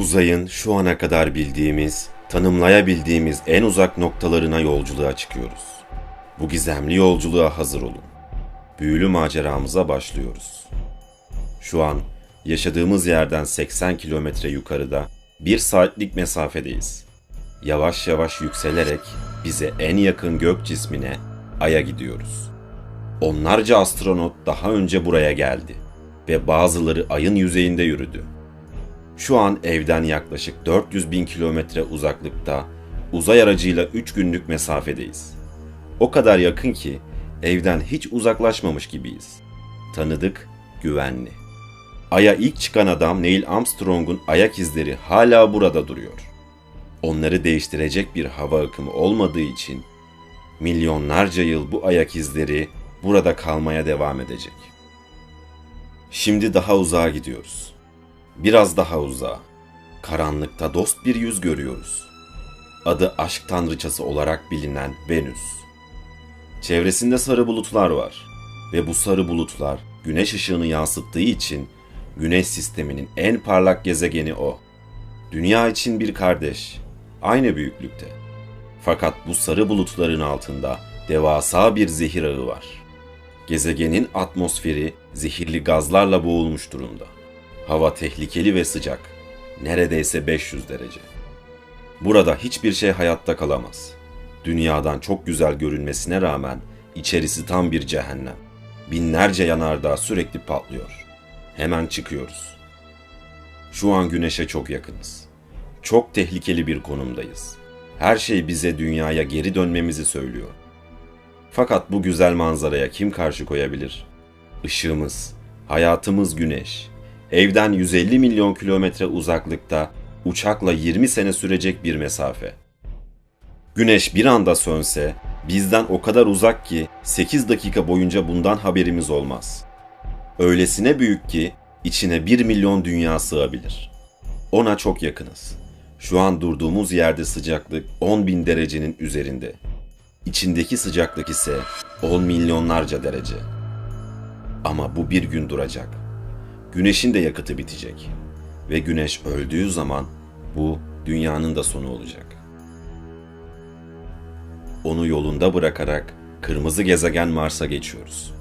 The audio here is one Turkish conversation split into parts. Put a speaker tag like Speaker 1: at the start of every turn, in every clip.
Speaker 1: Uzayın şu ana kadar bildiğimiz, tanımlayabildiğimiz en uzak noktalarına yolculuğa çıkıyoruz. Bu gizemli yolculuğa hazır olun. Büyülü maceramıza başlıyoruz. Şu an yaşadığımız yerden 80 kilometre yukarıda bir saatlik mesafedeyiz. Yavaş yavaş yükselerek bize en yakın gök cismine Ay'a gidiyoruz. Onlarca astronot daha önce buraya geldi ve bazıları Ay'ın yüzeyinde yürüdü. Şu an evden yaklaşık 400 bin kilometre uzaklıkta uzay aracıyla 3 günlük mesafedeyiz. O kadar yakın ki evden hiç uzaklaşmamış gibiyiz. Tanıdık, güvenli. Ay'a ilk çıkan adam Neil Armstrong'un ayak izleri hala burada duruyor. Onları değiştirecek bir hava akımı olmadığı için milyonlarca yıl bu ayak izleri burada kalmaya devam edecek. Şimdi daha uzağa gidiyoruz. Biraz daha uzağa. Karanlıkta dost bir yüz görüyoruz. Adı aşk tanrıçası olarak bilinen Venüs. Çevresinde sarı bulutlar var ve bu sarı bulutlar güneş ışığını yansıttığı için güneş sisteminin en parlak gezegeni o. Dünya için bir kardeş, aynı büyüklükte. Fakat bu sarı bulutların altında devasa bir zehir ağı var. Gezegenin atmosferi zehirli gazlarla boğulmuş durumda. Hava tehlikeli ve sıcak. Neredeyse 500 derece. Burada hiçbir şey hayatta kalamaz. Dünyadan çok güzel görünmesine rağmen içerisi tam bir cehennem. Binlerce yanardağ sürekli patlıyor. Hemen çıkıyoruz. Şu an güneşe çok yakınız. Çok tehlikeli bir konumdayız. Her şey bize dünyaya geri dönmemizi söylüyor. Fakat bu güzel manzaraya kim karşı koyabilir? Işığımız, hayatımız güneş. Evden 150 milyon kilometre uzaklıkta uçakla 20 sene sürecek bir mesafe. Güneş bir anda sönse bizden o kadar uzak ki 8 dakika boyunca bundan haberimiz olmaz. Öylesine büyük ki içine 1 milyon dünya sığabilir. Ona çok yakınız. Şu an durduğumuz yerde sıcaklık 10 bin derecenin üzerinde. İçindeki sıcaklık ise 10 milyonlarca derece. Ama bu bir gün duracak. Güneşin de yakıtı bitecek. Ve güneş öldüğü zaman bu dünyanın da sonu olacak. Onu yolunda bırakarak kırmızı gezegen Mars'a geçiyoruz.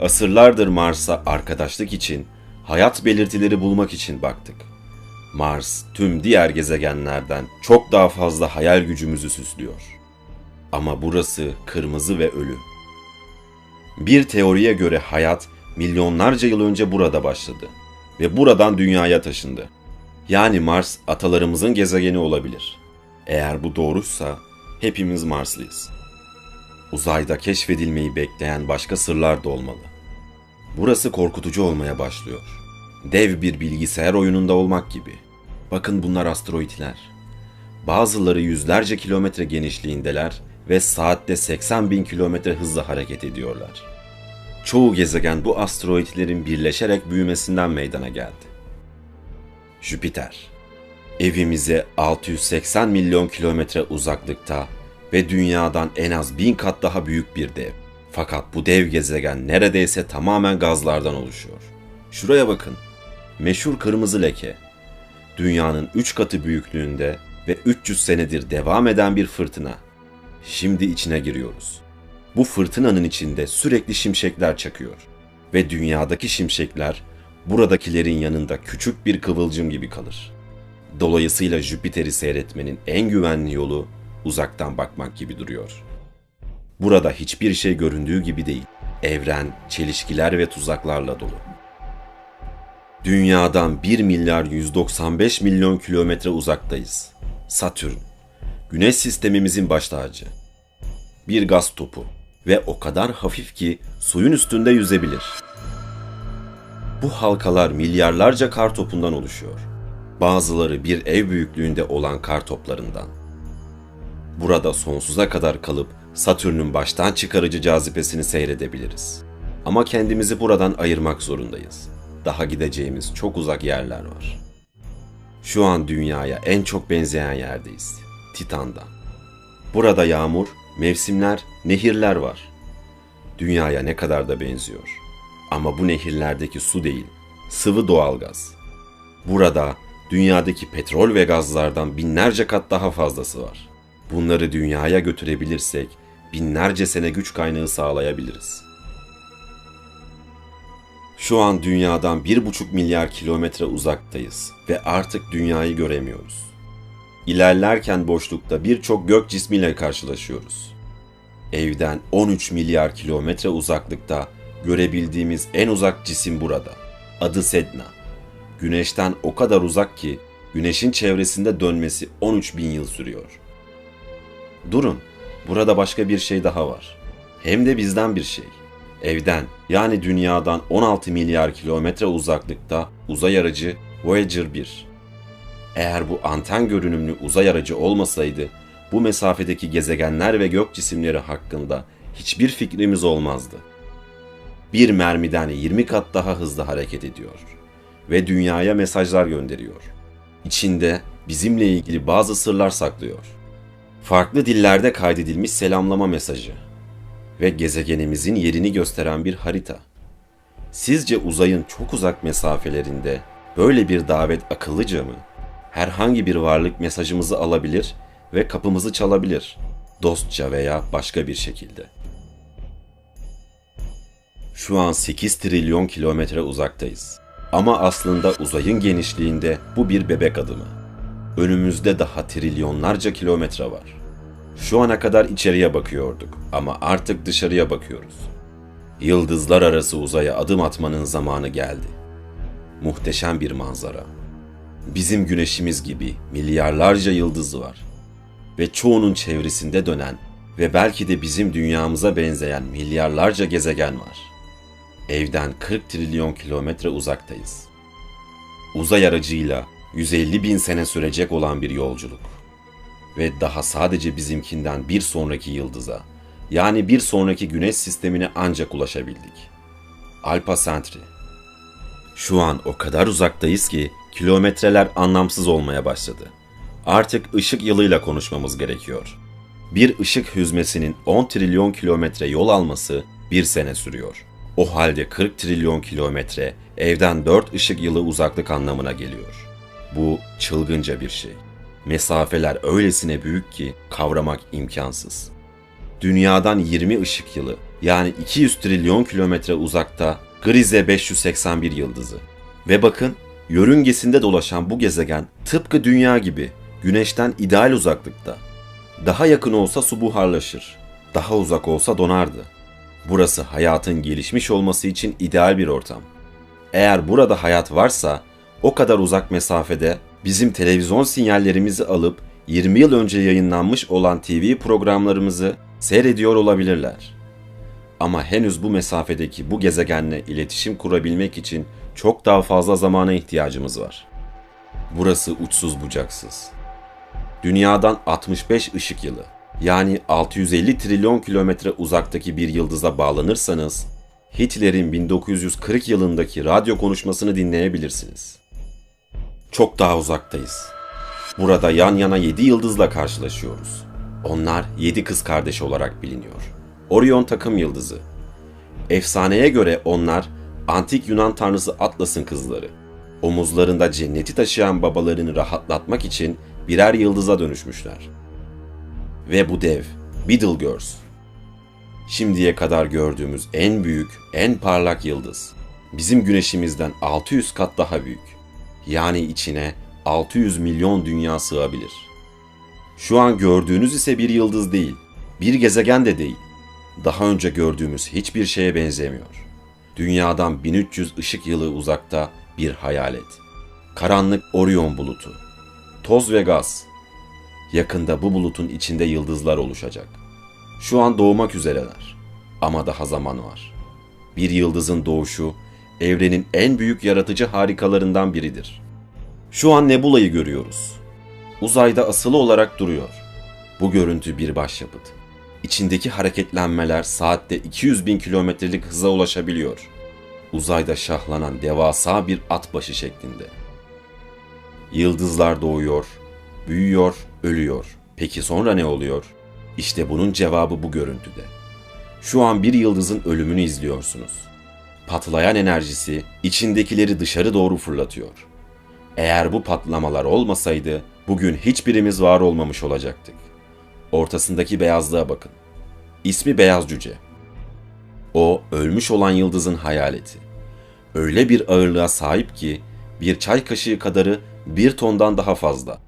Speaker 1: Asırlardır Mars'a arkadaşlık için, hayat belirtileri bulmak için baktık. Mars tüm diğer gezegenlerden çok daha fazla hayal gücümüzü süslüyor. Ama burası kırmızı ve ölü. Bir teoriye göre hayat milyonlarca yıl önce burada başladı ve buradan dünyaya taşındı. Yani Mars atalarımızın gezegeni olabilir. Eğer bu doğruysa hepimiz Marslıyız. Uzayda keşfedilmeyi bekleyen başka sırlar da olmalı. Burası korkutucu olmaya başlıyor. Dev bir bilgisayar oyununda olmak gibi. Bakın bunlar asteroidler. Bazıları yüzlerce kilometre genişliğindeler ve saatte 80 bin kilometre hızla hareket ediyorlar. Çoğu gezegen bu asteroidlerin birleşerek büyümesinden meydana geldi. Jüpiter Evimize 680 milyon kilometre uzaklıkta ve dünyadan en az bin kat daha büyük bir dev. Fakat bu dev gezegen neredeyse tamamen gazlardan oluşuyor. Şuraya bakın. Meşhur kırmızı leke. Dünyanın 3 katı büyüklüğünde ve 300 senedir devam eden bir fırtına. Şimdi içine giriyoruz. Bu fırtınanın içinde sürekli şimşekler çakıyor ve dünyadaki şimşekler buradakilerin yanında küçük bir kıvılcım gibi kalır. Dolayısıyla Jüpiter'i seyretmenin en güvenli yolu uzaktan bakmak gibi duruyor. Burada hiçbir şey göründüğü gibi değil. Evren çelişkiler ve tuzaklarla dolu. Dünyadan 1 milyar 195 milyon kilometre uzaktayız. Satürn. Güneş sistemimizin baş tacı. Bir gaz topu ve o kadar hafif ki suyun üstünde yüzebilir. Bu halkalar milyarlarca kar topundan oluşuyor. Bazıları bir ev büyüklüğünde olan kar toplarından. Burada sonsuza kadar kalıp Satürn'ün baştan çıkarıcı cazibesini seyredebiliriz. Ama kendimizi buradan ayırmak zorundayız. Daha gideceğimiz çok uzak yerler var. Şu an dünyaya en çok benzeyen yerdeyiz. Titan'da. Burada yağmur, mevsimler, nehirler var. Dünyaya ne kadar da benziyor. Ama bu nehirlerdeki su değil, sıvı doğalgaz. Burada dünyadaki petrol ve gazlardan binlerce kat daha fazlası var. Bunları dünyaya götürebilirsek binlerce sene güç kaynağı sağlayabiliriz. Şu an dünyadan bir buçuk milyar kilometre uzaktayız ve artık dünyayı göremiyoruz. İlerlerken boşlukta birçok gök cismiyle karşılaşıyoruz. Evden 13 milyar kilometre uzaklıkta görebildiğimiz en uzak cisim burada. Adı Sedna. Güneşten o kadar uzak ki güneşin çevresinde dönmesi 13 bin yıl sürüyor. Durun, burada başka bir şey daha var. Hem de bizden bir şey. Evden yani dünyadan 16 milyar kilometre uzaklıkta uzay aracı Voyager 1. Eğer bu anten görünümlü uzay aracı olmasaydı bu mesafedeki gezegenler ve gök cisimleri hakkında hiçbir fikrimiz olmazdı. Bir mermiden 20 kat daha hızlı hareket ediyor ve dünyaya mesajlar gönderiyor. İçinde bizimle ilgili bazı sırlar saklıyor. Farklı dillerde kaydedilmiş selamlama mesajı ve gezegenimizin yerini gösteren bir harita. Sizce uzayın çok uzak mesafelerinde böyle bir davet akıllıca mı? Herhangi bir varlık mesajımızı alabilir ve kapımızı çalabilir. Dostça veya başka bir şekilde. Şu an 8 trilyon kilometre uzaktayız. Ama aslında uzayın genişliğinde bu bir bebek adımı. Önümüzde daha trilyonlarca kilometre var. Şu ana kadar içeriye bakıyorduk ama artık dışarıya bakıyoruz. Yıldızlar arası uzaya adım atmanın zamanı geldi. Muhteşem bir manzara. Bizim güneşimiz gibi milyarlarca yıldız var ve çoğunun çevresinde dönen ve belki de bizim dünyamıza benzeyen milyarlarca gezegen var. Evden 40 trilyon kilometre uzaktayız. Uzay aracıyla 150 bin sene sürecek olan bir yolculuk. Ve daha sadece bizimkinden bir sonraki yıldıza, yani bir sonraki güneş sistemine ancak ulaşabildik. Alpha Centauri. Şu an o kadar uzaktayız ki kilometreler anlamsız olmaya başladı. Artık ışık yılıyla konuşmamız gerekiyor. Bir ışık hüzmesinin 10 trilyon kilometre yol alması bir sene sürüyor. O halde 40 trilyon kilometre evden 4 ışık yılı uzaklık anlamına geliyor. Bu çılgınca bir şey. Mesafeler öylesine büyük ki kavramak imkansız. Dünyadan 20 ışık yılı yani 200 trilyon kilometre uzakta Grize 581 yıldızı. Ve bakın yörüngesinde dolaşan bu gezegen tıpkı dünya gibi güneşten ideal uzaklıkta. Daha yakın olsa su buharlaşır. Daha uzak olsa donardı. Burası hayatın gelişmiş olması için ideal bir ortam. Eğer burada hayat varsa o kadar uzak mesafede bizim televizyon sinyallerimizi alıp 20 yıl önce yayınlanmış olan TV programlarımızı seyrediyor olabilirler. Ama henüz bu mesafedeki bu gezegenle iletişim kurabilmek için çok daha fazla zamana ihtiyacımız var. Burası uçsuz bucaksız. Dünyadan 65 ışık yılı yani 650 trilyon kilometre uzaktaki bir yıldıza bağlanırsanız Hitler'in 1940 yılındaki radyo konuşmasını dinleyebilirsiniz. Çok daha uzaktayız. Burada yan yana 7 yıldızla karşılaşıyoruz. Onlar 7 kız kardeş olarak biliniyor. Orion takım yıldızı. Efsaneye göre onlar antik Yunan tanrısı Atlas'ın kızları. Omuzlarında cenneti taşıyan babalarını rahatlatmak için birer yıldıza dönüşmüşler. Ve bu dev, Betelgeuse. Şimdiye kadar gördüğümüz en büyük, en parlak yıldız. Bizim güneşimizden 600 kat daha büyük. Yani içine 600 milyon dünya sığabilir. Şu an gördüğünüz ise bir yıldız değil, bir gezegen de değil. Daha önce gördüğümüz hiçbir şeye benzemiyor. Dünyadan 1300 ışık yılı uzakta bir hayalet. Karanlık Orion bulutu. Toz ve gaz. Yakında bu bulutun içinde yıldızlar oluşacak. Şu an doğmak üzereler. Ama daha zaman var. Bir yıldızın doğuşu evrenin en büyük yaratıcı harikalarından biridir. Şu an Nebula'yı görüyoruz. Uzayda asılı olarak duruyor. Bu görüntü bir başyapıt. İçindeki hareketlenmeler saatte 200 bin kilometrelik hıza ulaşabiliyor. Uzayda şahlanan devasa bir at başı şeklinde. Yıldızlar doğuyor, büyüyor, ölüyor. Peki sonra ne oluyor? İşte bunun cevabı bu görüntüde. Şu an bir yıldızın ölümünü izliyorsunuz. Patlayan enerjisi içindekileri dışarı doğru fırlatıyor. Eğer bu patlamalar olmasaydı bugün hiçbirimiz var olmamış olacaktık. Ortasındaki beyazlığa bakın. İsmi Beyaz Cüce. O ölmüş olan yıldızın hayaleti. Öyle bir ağırlığa sahip ki bir çay kaşığı kadarı bir tondan daha fazla.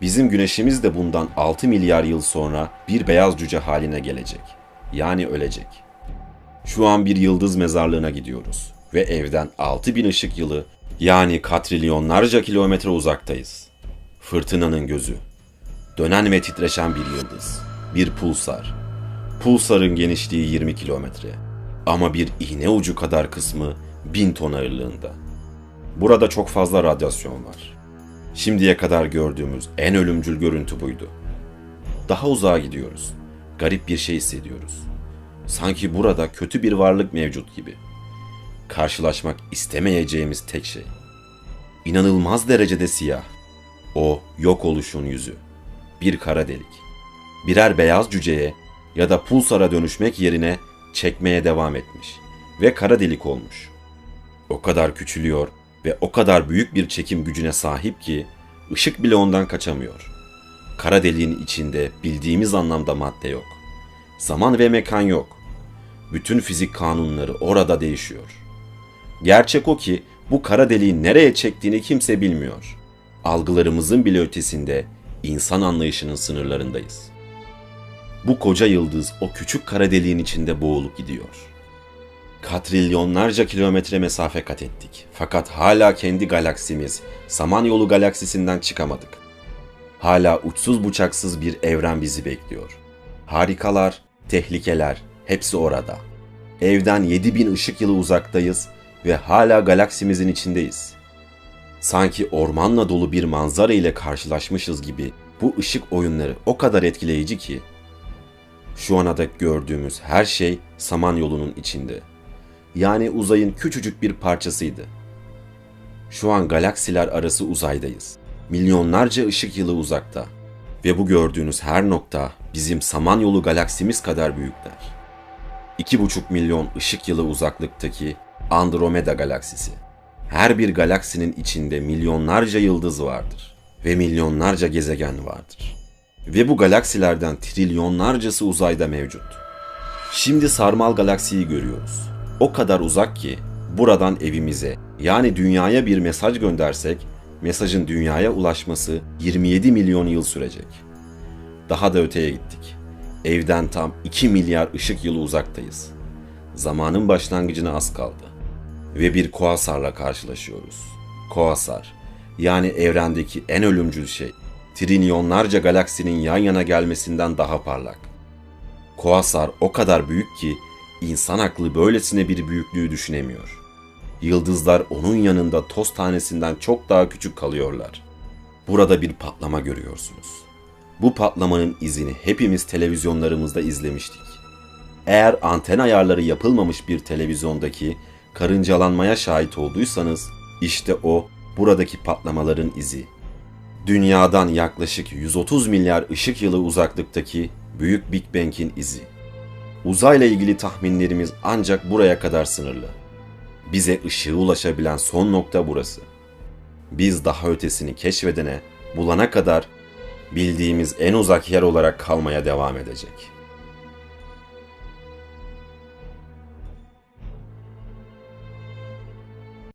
Speaker 1: Bizim güneşimiz de bundan 6 milyar yıl sonra bir beyaz cüce haline gelecek. Yani ölecek. Şu an bir yıldız mezarlığına gidiyoruz ve evden 6000 ışık yılı yani katrilyonlarca kilometre uzaktayız. Fırtınanın gözü. Dönen ve titreşen bir yıldız. Bir pulsar. Pulsarın genişliği 20 kilometre. Ama bir iğne ucu kadar kısmı 1000 ton ağırlığında. Burada çok fazla radyasyon var. Şimdiye kadar gördüğümüz en ölümcül görüntü buydu. Daha uzağa gidiyoruz. Garip bir şey hissediyoruz. Sanki burada kötü bir varlık mevcut gibi. Karşılaşmak istemeyeceğimiz tek şey. İnanılmaz derecede siyah. O yok oluşun yüzü. Bir kara delik. Birer beyaz cüceye ya da pulsara dönüşmek yerine çekmeye devam etmiş ve kara delik olmuş. O kadar küçülüyor ve o kadar büyük bir çekim gücüne sahip ki ışık bile ondan kaçamıyor. Kara deliğin içinde bildiğimiz anlamda madde yok. Zaman ve mekan yok. Bütün fizik kanunları orada değişiyor. Gerçek o ki bu kara deliğin nereye çektiğini kimse bilmiyor. Algılarımızın bile ötesinde insan anlayışının sınırlarındayız. Bu koca yıldız o küçük kara deliğin içinde boğulup gidiyor. Katrilyonlarca kilometre mesafe kat ettik. Fakat hala kendi galaksimiz, Samanyolu galaksisinden çıkamadık. Hala uçsuz bucaksız bir evren bizi bekliyor. Harikalar, tehlikeler hepsi orada. Evden 7000 ışık yılı uzaktayız ve hala galaksimizin içindeyiz. Sanki ormanla dolu bir manzara ile karşılaşmışız gibi bu ışık oyunları o kadar etkileyici ki şu ana dek gördüğümüz her şey Samanyolu'nun içinde. Yani uzayın küçücük bir parçasıydı. Şu an galaksiler arası uzaydayız. Milyonlarca ışık yılı uzakta. Ve bu gördüğünüz her nokta bizim Samanyolu galaksimiz kadar büyükler. 2,5 milyon ışık yılı uzaklıktaki Andromeda galaksisi. Her bir galaksinin içinde milyonlarca yıldız vardır ve milyonlarca gezegen vardır. Ve bu galaksilerden trilyonlarcası uzayda mevcut. Şimdi Sarmal galaksiyi görüyoruz. O kadar uzak ki buradan evimize yani dünyaya bir mesaj göndersek mesajın dünyaya ulaşması 27 milyon yıl sürecek. Daha da öteye gittik. Evden tam 2 milyar ışık yılı uzaktayız. Zamanın başlangıcına az kaldı. Ve bir koasarla karşılaşıyoruz. Koasar, yani evrendeki en ölümcül şey, trilyonlarca galaksinin yan yana gelmesinden daha parlak. Koasar o kadar büyük ki insan aklı böylesine bir büyüklüğü düşünemiyor. Yıldızlar onun yanında toz tanesinden çok daha küçük kalıyorlar. Burada bir patlama görüyorsunuz. Bu patlamanın izini hepimiz televizyonlarımızda izlemiştik. Eğer anten ayarları yapılmamış bir televizyondaki karıncalanmaya şahit olduysanız işte o buradaki patlamaların izi. Dünyadan yaklaşık 130 milyar ışık yılı uzaklıktaki Büyük Big Bang'in izi. Uzayla ilgili tahminlerimiz ancak buraya kadar sınırlı. Bize ışığı ulaşabilen son nokta burası. Biz daha ötesini keşfedene, bulana kadar bildiğimiz en uzak yer olarak kalmaya devam edecek.''